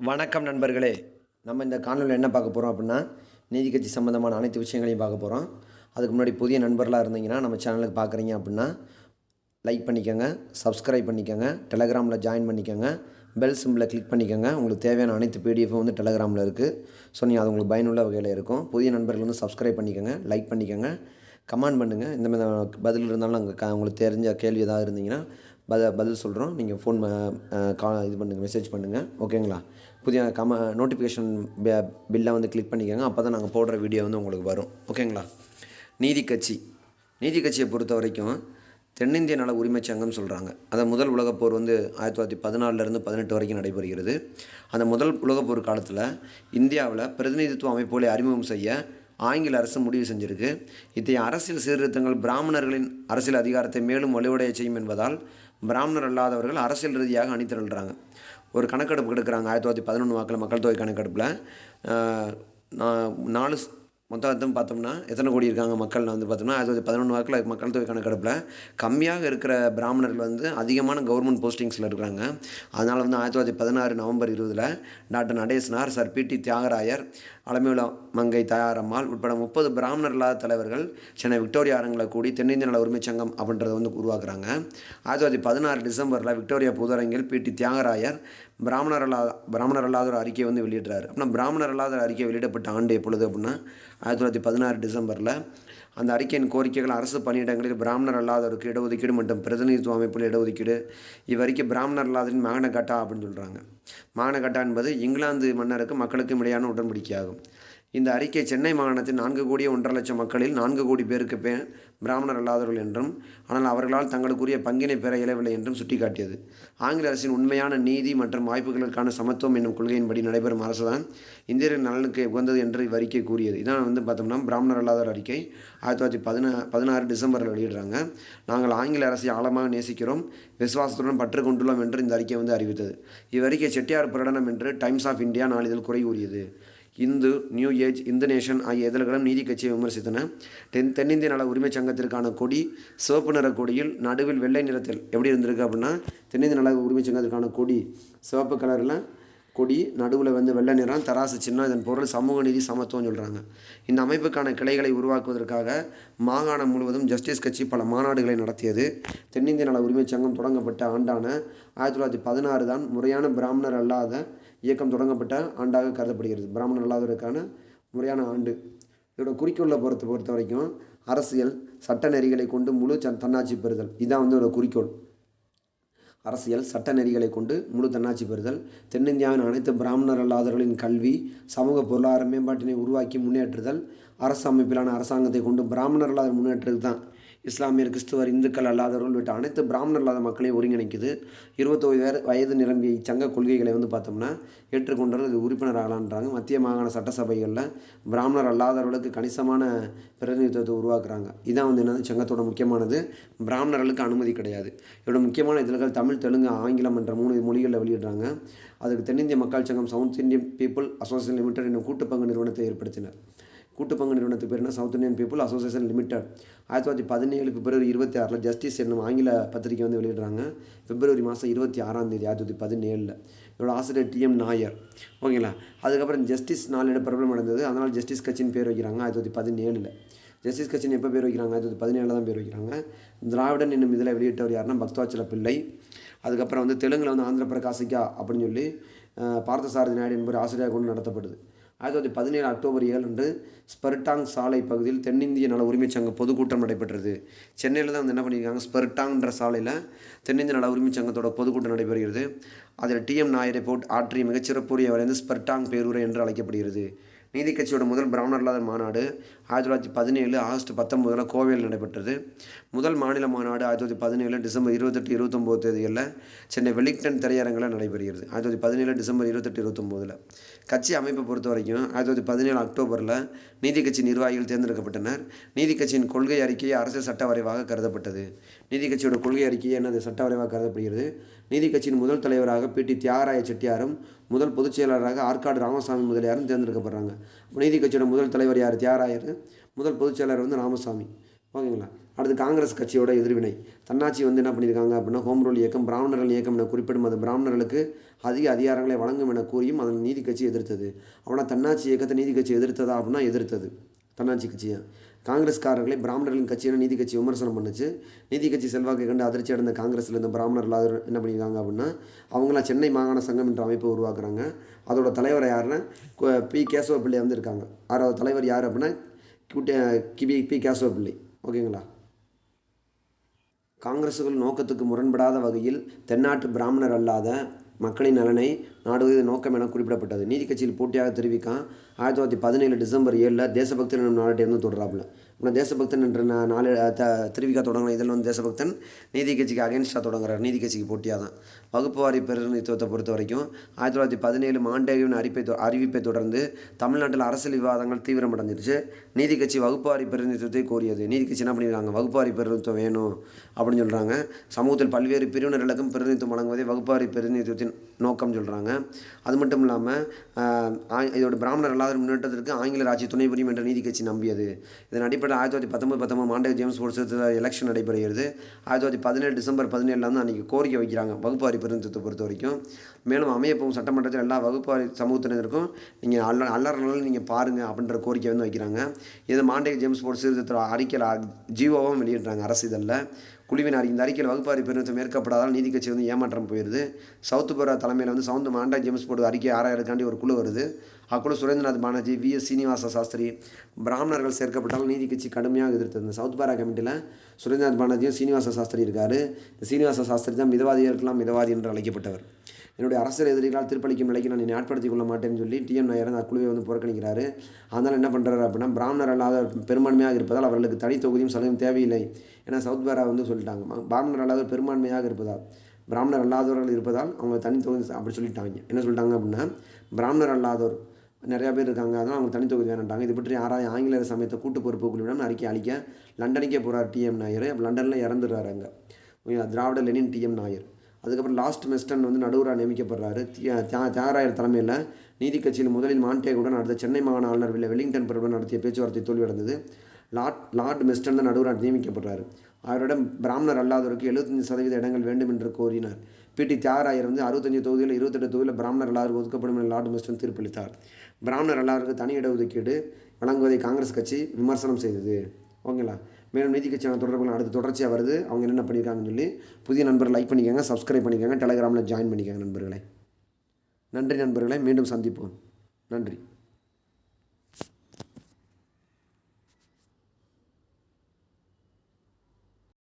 வணக்கம் நண்பர்களே. நம்ம இந்த காணொலியில் என்ன பார்க்க போகிறோம் அப்படின்னா நீதி கட்சி சம்மந்தமான அனைத்து விஷயங்களையும் பார்க்க போகிறோம் அதுக்கு முன்னாடி புதிய நண்பர்களாக இருந்தீங்கன்னா நம்ம சேனலுக்கு பார்க்குறீங்க அப்படின்னா லைக் பண்ணிக்கோங்க சப்ஸ்கிரைப் பண்ணிக்கோங்க டெலகிராமில் ஜாயின் பண்ணிக்கோங்க பெல் சிம்பிளை கிளிக் பண்ணிக்கோங்க. உங்களுக்கு தேவையான அனைத்து பிடிஎஃப்பும் வந்து டெலகிராமில் இருக்குது ஸோ நீங்கள் அது உங்களுக்கு பயனுள்ள வகையில் இருக்கும். புதிய நண்பர்கள் வந்து சப்ஸ்கிரைப் பண்ணிக்கோங்க லைக் பண்ணிக்கோங்க. கமெண்ட் பண்ணுங்கள் இந்த மாதிரி பதில் இருந்தாலும் நாங்கள் உங்களுக்கு தெரிஞ்ச கேள்வி ஏதாவது இருந்தீங்கன்னா பத பதில் சொல்கிறோம் நீங்கள் ஃபோன் கா இது பண்ணுங்கள் மெசேஜ் பண்ணுங்கள் ஓகேங்களா புதிய கம நோட்டிஃபிகேஷன் பில்லை வந்து கிளிக் பண்ணிக்கோங்க. அப்போ தான் நாங்கள் போடுற வீடியோ வந்து உங்களுக்கு வரும். ஓகேங்களா நீதி கட்சி. நீதி கட்சியை பொறுத்த வரைக்கும் தென்னிந்திய நல உரிமை சங்கம் சொல்கிறாங்க அதை முதல் உலகப் போர் வந்து ஆயிரத்தி தொள்ளாயிரத்தி பதினாலிருந்து பதினெட்டு வரைக்கும் நடைபெறுகிறது. அந்த முதல் உலகப் போர் காலத்தில் இந்தியாவில் பிரதிநிதித்துவ அமைப்புகளை அறிமுகம் செய்ய ஆங்கில அரசு முடிவு செஞ்சிருக்கு. இத்தகைய அரசியல் சீர்திருத்தங்கள் பிராமணர்களின் அரசியல் அதிகாரத்தை மேலும் வலுவடைய செய்யும் என்பதால் பிராமணர் அல்லாதவர்கள் அரசியல் ரீதியாக அணிதிரள்றாங்க ஒரு கணக்கெடுப்பு எடுக்கிறாங்க ஆயிரத்தி தொள்ளாயிரத்தி பதினொன்று வாக்கில் மக்கள் தொகை கணக்கெடுப்பில் நா- நாலு மொத்தம் மொத்தம் பார்த்தோம்னா எத்தனை கோடி இருக்காங்க மக்கள் வந்து பார்த்தோம்னா ஆயிரத்தி தொள்ளாயிரத்தி பதினொன்று வாக்கில் மக்கள் தொகை கணக்கெடுப்பில் கம்மியாக இருக்கிற பிராமணர்கள் வந்து அதிகமான கவர்மெண்ட் போஸ்டிங்ஸில் இருக்கிறாங்க. அதனால் வந்து ஆயிரத்தி தொள்ளாயிரத்தி பதினாறு நவம்பர் இருபதில் டாக்டர் நடேசனார் சர் பிடி தியாகராயர் அலமேல மங்கை தயாரம்மாள் உட்பட முப்பது பிராமணர் இல்லாத தலைவர்கள் சென்னை விக்டோரியா அரங்கில் கூடி தென்னிந்திய நல உரிமைச் சங்கம் அப்படின்றத வந்து உருவாக்குறாங்க. ஆயிரத்தி தொள்ளாயிரத்தி பதினாறு டிசம்பரில் விக்டோரியா புதரங்கில் பிடி தியாகராயர் பிராமணர் அல்லாத பிராமணர் அல்லாத ஒரு அறிக்கையை வந்து வெளியிடுறாரு. அப்படின்னா பிராமணர் அல்லாத ஒரு அறிக்கை வெளியிடப்பட்ட ஆண்டு எப்பொழுது அப்படின்னா ஆயிரத்தி தொள்ளாயிரத்தி பதினாறு டிசம்பரில் அந்த அறிக்கையின் கோரிக்கைகள் அரசு பணியிடங்களில் பிராமணர் அல்லாதவருக்கு இடஒதுக்கீடு மற்றும் பிரதிநிதித்துவ அமைப்பில் இடஒதுக்கீடு. இவ்வரைக்கும் பிராமணர் அல்லாதரின் மகன கட்டா அப்படின்னு சொல்கிறாங்க மகன கட்டா என்பது இங்கிலாந்து மன்னருக்கு மக்களுக்கும் இடையான உடன்படிக்கையாகும். இந்த அறிக்கை சென்னை மாகாணத்தின் நான்கு கோடியே ஒன்றரை லட்சம் மக்களில் நான்கு கோடி பேருக்கு பே பிராமணர் அல்லாதவர்கள் என்றும் ஆனால் அவர்களால் தங்களுக்குரிய பங்கினை பெற இயலவில்லை என்றும் சுட்டிக்காட்டியது. ஆங்கில அரசின் உண்மையான நீதி மற்றும் வாய்ப்புகளுக்கான சமத்துவம் என்னும் கொள்கையின்படி நடைபெறும் அரசுதான் இந்தியர்கள் நலனுக்கு உகந்தது என்று இவ்வறிக்கை கூறியது. இதான் வந்து பார்த்தோம்னா பிராமணர் அல்லாதவர் அறிக்கை. ஆயிரத்தி தொள்ளாயிரத்தி பதினா பதினாறு டிசம்பரில் வெளியிடுறாங்க. நாங்கள் ஆங்கில அரசை ஆழமாக நேசிக்கிறோம் விசுவாசத்துடன் பற்று கொண்டுள்ளோம் என்று இந்த அறிக்கை வந்து அறிவித்தது. இவ்வறிக்கை செட்டியார் பிரகடனம் என்று டைம்ஸ் ஆஃப் இந்தியா நாளிதழ் குறை கூறியது. Hindu New Age Hindu Nation ஆகிய இதழ்களும் நீதி கட்சியை விமர்சித்தன. தென் தென்னிந்திய நல உரிமைச் சங்கத்திற்கான கொடி சிவப்பு நிற கொடியில் நடுவில் வெள்ளை நிறத்தில் எப்படி இருந்திருக்கு அப்படின்னா தென்னிந்திய நல உரிமைச் சங்கத்திற்கான கொடி சிவப்பு கலரில் கொடி நடுவில் வந்து வெள்ளை நிறம் தராசு சின்னம் இதன் பொருள் சமூக நீதி சமத்துவம் சொல்கிறாங்க இந்த அமைப்புக்கான கிளைகளை உருவாக்குவதற்காக மாகாணம் முழுவதும் ஜஸ்டிஸ் கட்சி பல மாநாடுகளை நடத்தியது. தென்னிந்திய நல உரிமைச் சங்கம் தொடங்கப்பட்ட ஆண்டான ஆயிரத்தி தொள்ளாயிரத்தி பதினாறு தான் முறையான பிராமணர் அல்லாத இயக்கம் தொடங்கப்பட்ட ஆண்டாக கருதப்படுகிறது. பிராமணர் அல்லாதவருக்கான முறையான ஆண்டு. இதோட குறிக்கோளை பொறுத்த பொறுத்த வரைக்கும் அரசியல் சட்ட நெறிகளை கொண்டு முழு சன் தன்னாட்சி பெறுதல். இதுதான் வந்து இதோட குறிக்கோள். அரசியல் சட்ட நெறிகளை கொண்டு முழு தன்னாட்சி பெறுதல். தென்னிந்தியாவின் அனைத்து பிராமணர் அல்லாதவர்களின் கல்வி சமூக பொருளாதார மேம்பாட்டினை உருவாக்கி முன்னேற்றுதல். அரசு அமைப்பிலான அரசாங்கத்தை கொண்டு பிராமணர் அல்லாத முன்னேற்றுறது தான் இஸ்லாமியர் கிறிஸ்துவர் இந்துக்கள் அல்லாதவர்கள் உள்ளிட்ட அனைத்து பிராமணர் அல்லாத மக்களையும் ஒருங்கிணைக்குது. இருபத்தோரு வயது வயது நிரம்பிய இச்சங்க கொள்கைகளை வந்து பார்த்தோம்னா ஏற்றுக்கொண்டவர்கள் இது உறுப்பினர் ஆகலான்றாங்க மத்திய மாகாண சட்டசபைகளில் பிராமணர் அல்லாதவர்களுக்கு கணிசமான பிரதிநிதித்துவத்தை உருவாக்குறாங்க. இதான் வந்து என்னது? சங்கத்தோட முக்கியமானது. பிராமணர்களுக்கு அனுமதி கிடையாது. இதோட முக்கியமான இதழ்கள் தமிழ் தெலுங்கு ஆங்கிலம் என்ற மூணு மொழிகளில் வெளியிடுறாங்க. அதுக்கு தென்னிந்திய மக்கள் சங்கம் South Indian People Association Limited என்னும் கூட்டு பங்கு நிறுவனத்தை ஏற்படுத்தினர். கூட்டு பங்கு நிறுவனத்துக்கு பேர் என்ன? South Indian People Association Limited ஆயிரத்தி தொள்ளாயிரத்தி பதினேழு பிப்ரவரி இருபத்தி ஆறில் ஜஸ்டிஸ் என்னும் ஆங்கில பத்திரிகை வந்து வெளியிடுறாங்க. பிப்ரவரி மாதம் இருபத்தி ஆறாம் தேதி ஆயிரத்தி தொள்ளாயிரத்தி பதினேழில். இதோட ஆசிரியர் டிஎம் நாயர். ஓகேங்களா? அதுக்கப்புறம் ஜஸ்டிஸ் நாளிட பிரபலம் அடைந்தது. அதனால் ஜஸ்டிஸ் கட்சின்னு பேர் வைக்கிறாங்க ஆயிரத்தி தொள்ளாயிரத்தி பதினேழில். ஜஸ்டிஸ் கட்சின் எப்போ பேர் வைக்கிறாங்க? ஆயிரத்தி தொள்ளாயிரத்தி பதினேழில் தான் பேர் வைக்கிறாங்க. திராவிடன் என்னும் இதில் வெளியிட்டவர் யாருன்னா? பக்தவாச்சல பிள்ளை. அதுக்கப்புறம் வந்து தெலுங்கில் வந்து ஆந்திர பிரகாசிக்கா அப்படின்னு சொல்லி பார்த்தசாரதி நாயுடு என்பவர் ஆசிரியராக கொண்டு நடத்தப்படுது. ஆயிரத்தி தொள்ளாயிரத்தி பதினேழு அக்டோபர் ஏழு அன்று ஸ்பெர்டாங் சாலை பகுதியில் தென்னிந்திய நல உரிமைச் சங்க பொதுக்கூட்டம் நடைபெற்றது. சென்னையில் தான் வந்து என்ன பண்ணியிருக்காங்க ஸ்பெர்டாங்ன்ற சாலையில் தென்னிந்திய நல உரிமை சங்கத்தோட பொதுக்கூட்டம் நடைபெறுகிறது. அதில் டிஎம் நாயரை போட் ஆற்றிய மிகச்சிறப்புரிய வரைந்து ஸ்பெர்டாங் பேரூரை என்று அழைக்கப்படுகிறது. நீதி கட்சியோட முதல் பிராமணர் இல்லாத மாநாடு ஆயிரத்தி தொள்ளாயிரத்தி பதினேழு ஆகஸ்ட் பத்தொம்போதில் கோவையில் நடைபெற்றது. முதல் மாநில மாநாடு ஆயிரத்தி தொள்ளாயிரத்தி பதினேழு டிசம்பர் இருபத்தெட்டு இருபத்தொம்போது தேதிகளில் சென்னை வெலிங்டன் திரையரங்கில் நடைபெறுகிறது. ஆயிரத்தி தொள்ளாயிரத்தி பதினேழு டிசம்பர் இருபத்தெட்டு இருபத்தொம்போதில் கட்சி அமைப்பை பொறுத்த வரைக்கும் ஆயிரத்தி தொள்ளாயிரத்தி பதினேழு அக்டோபரில் நீதி கட்சி நிர்வாகிகள் தேர்ந்தெடுக்கப்பட்டனர். நீதி கட்சியின் கொள்கை அறிக்கை அரசியல் சட்ட வரைவாக கருதப்பட்டது. நீதி கட்சியோட கொள்கை அறிக்கையை என்னது? சட்ட வரைவாக கருதப்படுகிறது. நீதி கட்சியின் முதல் தலைவராக பிடி தியாகராய செட்டியாரும் முதல் பொதுச் செயலாளராக ஆற்காடு ராமசாமி முதலியாரும் தேர்ந்தெடுக்கப்படுறாங்க. நீதி கட்சியோட முதல் தலைவர் யார்? தியாகராயர். முதல் பொதுச் செயலாளர் வந்து ராமசாமி. ஓகேங்களா? அடுத்து காங்கிரஸ் கட்சியோட எதிர்வினை. தன்னாட்சி வந்து என்ன பண்ணியிருக்காங்க அப்படின்னா ஹோம் ரூல் இயக்கம் பிராமணர்கள் இயக்கம் என குறிப்பிடும் அது பிராமணர்களுக்கு அதிக அதிகாரங்களை வழங்கும் என கூறியும் அதன் நீதி கட்சி எதிர்த்தது. அவனா தன்னாட்சி இயக்கத்தை நீதி கட்சி எதிர்த்ததா அப்படின்னா எதிர்த்தது. தன்னாட்சி கட்சியை. காங்கிரஸ்காரர்களை பிராமணர்களின் கட்சியான நீதி கட்சி விமர்சனம் பண்ணுச்சு. நீதி கட்சி செல்வாக்கை கண்டு அதிர்ச்சி அடைந்த காங்கிரஸில் இருந்த பிராமணர்கள் என்ன பண்ணியிருக்காங்க அப்படின்னா அவங்களாம் சென்னை மாகாண சங்கம் என்ற அமைப்பை உருவாக்குறாங்க. அதோட தலைவர் யாருன்னா பி. கேசவ பிள்ளை வந்து இருக்காங்க ஆறாவது தலைவர் யார் அப்படின்னா குட்டி கிபி பி கேசவ பிள்ளை ஓகேங்களா? காங்கிரசுகள் நோக்கத்துக்கு முரண்படாத வகையில் தென்னாட்டு பிராமணர் அல்லாத மக்களின் நலனை நாடுவது நோக்கம் என குறிப்பிடப்பட்டது. நீதி கட்சியில் போட்டியாக தெரிவிக்கான். ஆயிரத்தி தொள்ளாயிரத்தி பதினேழு டிசம்பர் ஏழில் தேசபக்தன் என்னும் நாட்டிலிருந்து தொடராப்புல ஆனால் தேசபக்தன் என்ற நா- நாலு த திருவிக்கா தொடங்கின இதில் வந்து தேசபக்தன் நீதி கட்சிக்கு அகேன்ஸ்டாக தொடங்குறார். நீதி கட்சிக்கு போட்டியாக தான். வகுப்பு வாரி பிரதிநிதித்துவத்தை பொறுத்த வரைக்கும் ஆயிரத்தி தொள்ளாயிரத்தி பதினேழு மாண்டேவின் அறிப்பை தொ- அறிவிப்பை தொடர்ந்து தமிழ்நாட்டில் அரசியல் விவாதங்கள் தீவிரமடைஞ்சிருச்சு. நீதி கட்சி வகுப்பு வாரி பிரதிநிதித்துவத்தை கோரியது. நீதி கட்சி என்ன பண்ணியிருக்காங்க? வகுப்பு வாரி பிரதிநிதித்துவம் வேணும் அப்படின்னு சொல்கிறாங்க சமூகத்தில் பல்வேறு பிரிவினர்களுக்கும் பிரதிநிதித்துவம் வழங்குவதே வகுப்பாரி பிரதிநிதித்துவத்தின் நோக்கம் சொல்கிறாங்க அது மட்டும் இல்லாமல் இதோட பிராமணர் அல்லாத முன்னேற்றத்திற்கு ஆங்கில ஆட்சி துணை புரியும் என்ற நீதி கட்சி நம்பியது. இதன் ஆயிரத்தி தொள்ளாயிரத்தி பத்தொம்பது பத்தொம்பது மாண்டே ஜேம்ஸ் போர்ட்ஸத்தில் எலெக்ஷன் நடைபெறுகிறது. ஆயிரத்தி தொள்ளாயிரத்தி பதினேழு டிசம்பர் பதினேழில் வந்து அன்றைக்கி கோரிக்கை வைக்கிறாங்க. வகுப்பாரி பெருந்தத்தை பொறுத்த வரைக்கும். மேலும் அமையப்போகும் சட்டமன்றத்தில் எல்லா வகுப்பாரி சமூகத்தினருக்கும் நீங்கள் அல்ல அல்லறனாலும் நீங்கள் பாருங்கள் அப்படின்ற கோரிக்கை வந்து வைக்கிறாங்க. இது மாண்டே ஜேம்ஸ் போர்ட் சீர்திருத்த அறிக்கையில் ஜீவோவும் வெளியிடுறாங்க அரசு இதழில். குழுவினார் இந்த அறிக்கையில் வகுப்பாரி பிரதிநிதித்துவம் ஏற்கப்படாதால் நீதி கட்சி வந்து ஏமாற்றம் போயிடுது சவுத் புரா தலைமையில் வந்து சவுண்ட் மாண்டா ஜேம்ஸ் போர்டு அறிக்கை ஆராயறதுக்காண்டி ஒரு குழு வருது. அக்குழு சுரேந்திரநாத் பானர்ஜி வி. எஸ். சீனிவாச சாஸ்திரி பிராமணர்கள் சேர்க்கப்பட்டாலும் நீதி கட்சி கடுமையாக எதிர்த்தது இந்த சவுத் பாரா கமிட்டியில் சுரேந்திரநாத் பானர்ஜியும் சீனிவாச சாஸ்திரி இருக்கார். இந்த சீனிவாச சாஸ்திரி தான் மிதவாதிகளுக்கெல்லாம் மிதவாதி என்று அழைக்கப்பட்டவர். என்னுடைய அரசியல் எதிரிகளால் தீர்ப்பளிக்கும் நிலைக்கு நான் என்னை ஆட்படுத்திக் கொள்ள மாட்டேன்னு சொல்லி டிஎம் நாயர் அந்த குழுவை வந்து புறக்கணிக்கிறாரு. அதனால் என்ன பண்ணுறாரு அப்படின்னா பிராமணர் அல்லாத பெரும்பான்மையாக இருப்பதால் அவர்களுக்கு தனி தொகுதியும் சலுகையும் தேவையில்லை ஏன்னா சவுத் பேரா வந்து சொல்லிட்டாங்க. பிராமணர் அல்லாத பெரும்பான்மையாக இருப்பதால் பிராமணர் அல்லாதவர்கள் இருப்பதால் அவங்க தனி தொகுதி அப்படி சொல்லிட்டாங்க. என்ன சொல்லிட்டாங்க அப்படின்னா பிராமணர் அல்லாதோர் நிறையா பேர் இருக்காங்க. அதனால் அவங்க தனி தொகுதி வேணாட்டாங்க இது பற்றி யாராவது ஆங்கிலேயர் சமயத்தை கூட்டு பொறுப்பு குழுவிடம் அறிக்கை அளிக்க லண்டனுக்கே போகிறார் டிஎம் நாயர். லண்டனில் இறந்துடுறாரு அங்கே. Dravida Lenin TM Nair. அதுக்கப்புறம் லாஸ்ட் மெஸ்டன் வந்து நடுவராக நியமிக்கப்படுறாரு. தியா- தியாகராயர் தலைமையில் நீதி கட்சியில் முதலில் மாண்டேகுடன் அடுத்த சென்னை மாகாண ஆளுநர் வில்ல வெலிங்டன் பிரபுடன் நடத்திய பேச்சுவார்த்தை தோல்வியடைந்தது. லார்ட் லார்ட் மெஸ்டன் தான் நடுவராக நியமிக்கப்படுறாரு அவரிடம் பிராமணர் அல்லாதவருக்கு எழுபத்தஞ்சு சதவீத இடங்கள் வேண்டும் என்று கோரினார். பிடி தியாகராயர் வந்து அறுபத்தஞ்சு தொகுதியில் இருபத்தெட்டு தொகுதியில் பிராமணர் அல்லாதவருக்கு ஒதுக்கப்படும் என லார்ட் மெஸ்டன் தீர்ப்பளித்தார். பிராமணர் அல்லாதவருக்கு தனி இடஒதுக்கீடு வழங்குவதை காங்கிரஸ் கட்சி விமர்சனம் செய்தது. ஓகேங்களா? மேலும் நீதி கட்சியான தொடர்புகள் அடுத்து தொடர்ச்சியாக வருது. அவங்க என்னென்ன பண்ணியிருக்காங்கன்னு சொல்லி புதிய நண்பர்கள் லைக் பண்ணிக்கோங்க சப்ஸ்கிரைப் பண்ணிக்கோங்க டெலகிராமில் ஜாயின் பண்ணிக்கோங்க நண்பர்களே. நன்றி நண்பர்களே மீண்டும் சந்திப்போம். நன்றி.